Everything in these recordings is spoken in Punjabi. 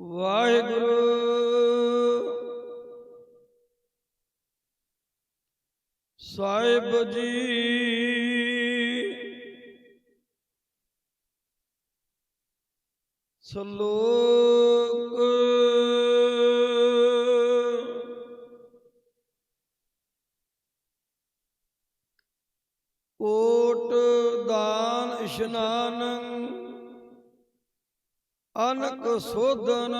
ਵਾਹਿਗੁਰੂ। ਸਾਹਿਬ ਜੀ। ਸਲੋਕ। ਕੋਟ ਦਾਨ ਇਸ਼ਨਾਨ ਅਨਕ ਸੋਧਨ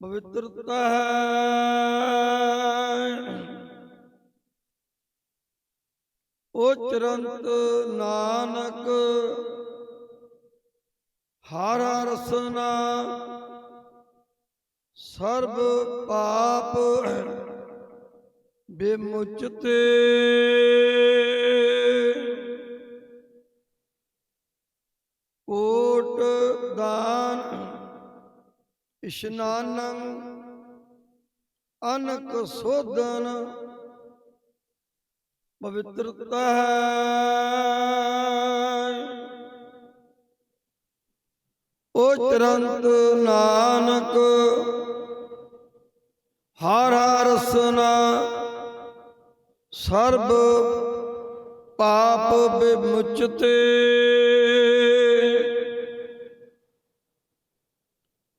ਪਵਿੱਤਰਤਾ ਹੈ। ਉਚਰੰਤ ਨਾਨਕ ਹਰ ਰਸਨਾ ਸਰਬ ਪਾਪ ਬਿਮੁਚਤੇ ਓ ਇਸ਼ਨਾਨੰ ਅਨਕ ਸੋਧਨ ਪਵਿੱਤਰਤਾ ਉਚਰੰਤ ਨਾਨਕ ਹਰ ਰਸਨਾ ਸਰਬ ਪਾਪ ਬਿਮੁਚਤੇ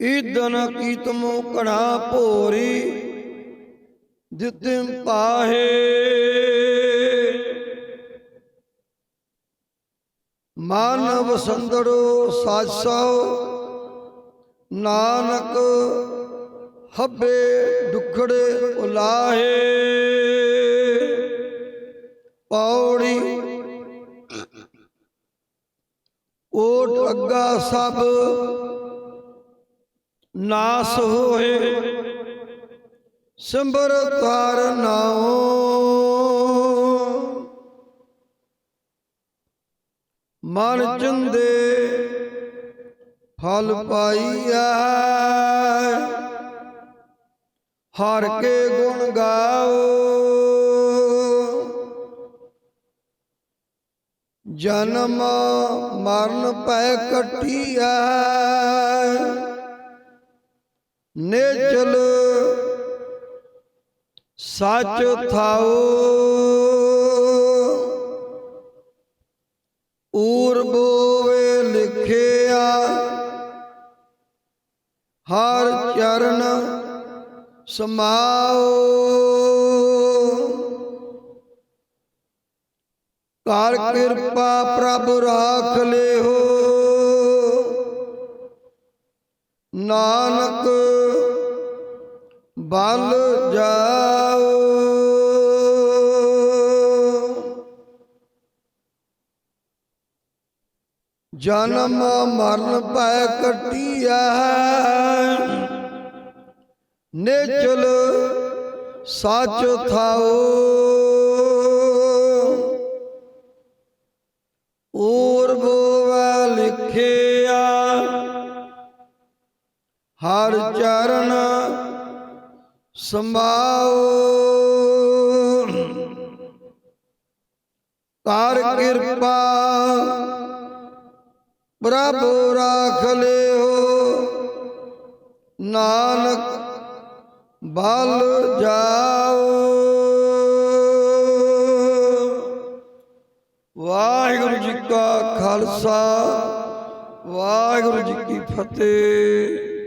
ਈਦਨ ਕੀਤਮੋ ਕਣਾ ਭੋਰੀ ਦਿੱਤਿਮ ਪਾਹੇ। ਮਾਨਵ ਸੰਦੜੋ ਸਾਸੋ ਨਾਨਕ ਹੱਬੇ ਦੁਖੜੇ ਉਲਾਹੇ। ਪੌੜੀ ਓਟ ਅੱਗਾ ਸਭ ਨਾਸ ਹੋਏ। ਸਿੰਬਰ ਤਾਰ ਨਾਉ। ਮਨ ਚੰਦੇ ਫਲ ਪਾਈਆ ਹਰ ਕੇ ਗੁਣ ਗਾਓ। ਜਨਮ ਮਰਨ ਪੈ ਕਟਿਆ ਨੇਚਲ ਸੱਚ ਥਾਓ ਊਰਬੋਵੇ ਲਿਖਿਆ ਹਰ ਚਰਨ ਸਮਾਓ ਕਰ ਕਿਰਪਾ ਪ੍ਰਭ ਰਾਖ ਲਿਓ। ਨਾਨਕ ਬਲ ਜਾਓ। ਜਨਮ ਮਰਨ ਪੈ ਕਟਿਆ ਨੇਚਲ ਸੱਚ ਥਾਓ ਊਰ ਬੋਵਾ ਲਿਖਿਆ। ਹਰ ਚਰਨ ਸਮਾਓ ਕਰ ਕਿਰਪਾ ਪ੍ਰਭ ਰਾਖ ਲਿਓ। ਨਾਨਕ ਬਲ ਜਾਓ। ਵਾਹਿਗੁਰੂ ਜੀ ਕਾ ਖਾਲਸਾ, ਵਾਹਿਗੁਰੂ ਜੀ ਕੀ ਫਤਿਹ।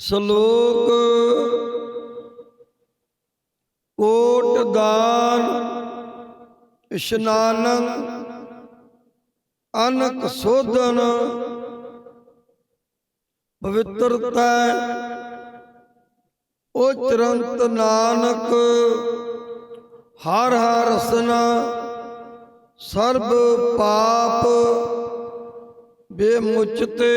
ਸ਼ਲੋਕ ਕੋਟ ਦਾਨ ਇਸ਼ਨਾਨੰ ਅਨਕ ਸੋਧਨ ਪਵਿੱਤਰਤਾ ਉਚਰੰਤ ਨਾਨਕ ਹਰ ਹਰ ਰਸਨਾ ਸਰਬ ਪਾਪ ਬੇਮੁਚਤੇ।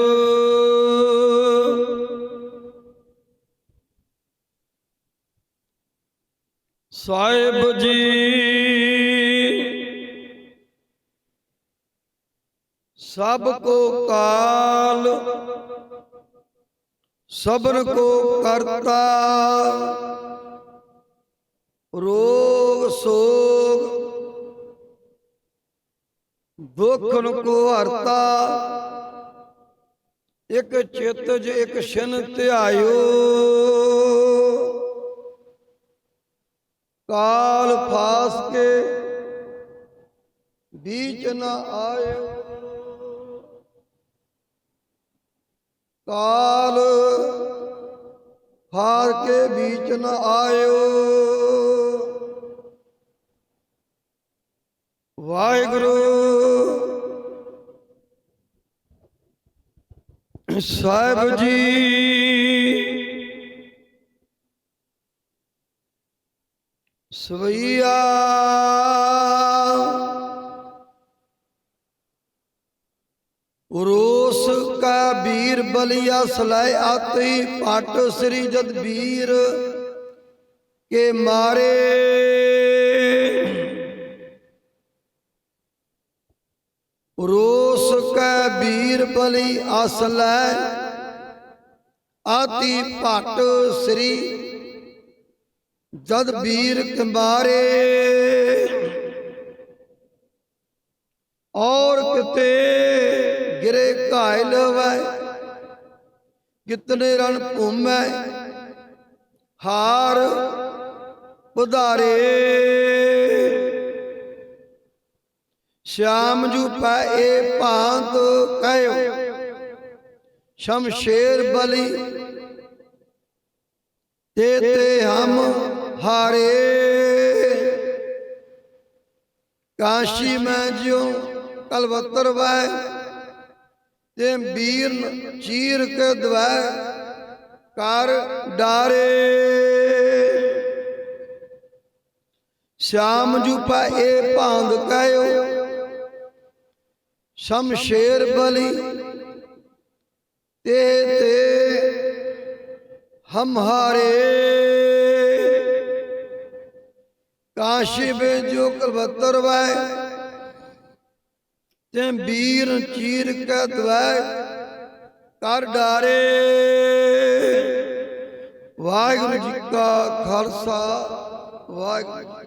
ਸਾਹਿਬ ਜੀ। ਸਭ ਕੋ ਕਾਲ ਸਭਨ ਕੋ ਕਰਤਾ। ਰੋਗ, ਸੋਗ ਦੁਖਨ ਕੋ ਹਰਤਾ। ਇਕ ਚਿੱਤ ਜ ਇਕ ਸ਼ਨ ਧਿਆਇਓ। ਕਾਲ ਫਾਸ ਕੇ बीच न आयो काल फार के बीच न आयो वाहिगुरु ਸਾਹਿਬ ਜੀ ਸਵਈਆ। ਰੋਸ ਕਾ ਵੀਰ ਬਲਿਆ ਸਲਾਇ ਆਤੀ ਪਟ ਸ੍ਰੀ ਜਦ ਵੀਰ ਕੇ ਮਾਰੇ। ਰੋਸ ਕਾ ਵੀਰ ਬਲੀ ਅਸਲੈ ਆਤੀ ਪਟ ਸ੍ਰੀ ਜਦ ਵੀਰ ਕੇ ਮਾਰੇ ਔਰ ਕਿਤੇ ਗਿਰੇ ਘਾਇਲ ਵੈ ਕਿਤਨੇ ਰਣ ਭੂਮੈ ਹਾਰ ਉਧਾਰੇ ਸ਼ਾਮ ਜੂ ਪਏ ਭਾਂਤ ਕਹਿਓ ਸ਼ਮਸ਼ੇਰ ਬਲੀ ਤੇ ਤੇ ਹਮ ਹਾਰੇ। ਕਾਸ਼ੀ ਮੈਂ ਜਿਉ ਕਲਵੱਤਰ ਵੈ ਤੇ ਵੀਰ ਚੀਰ ਕੇ ਦਵੈ ਕਰ ਡਾਰੇ। ਸ਼ਾਮ ਜੂ ਪਾਏ ਭਾਂਗ ਕਹਿਓ, ਸ਼ਮਸ਼ੇਰ ਬਲੀ, ਤੇ ਤੇ ਹਮ ਹਾਰੇ। ਕਾਸ਼ੀ ਵਿੱਚ ਜੋ ਕਲਵਤਰ ਵੈ ਤੇ ਵੀਰ ਚੀਰ ਕੇ ਦਵੈ ਕਰ ਡਾਰੇ। ਵਾਹਿਗੁਰੂ ਜੀ ਕਾ ਖਾਲਸਾ, ਵਾਹਿਗੁਰੂ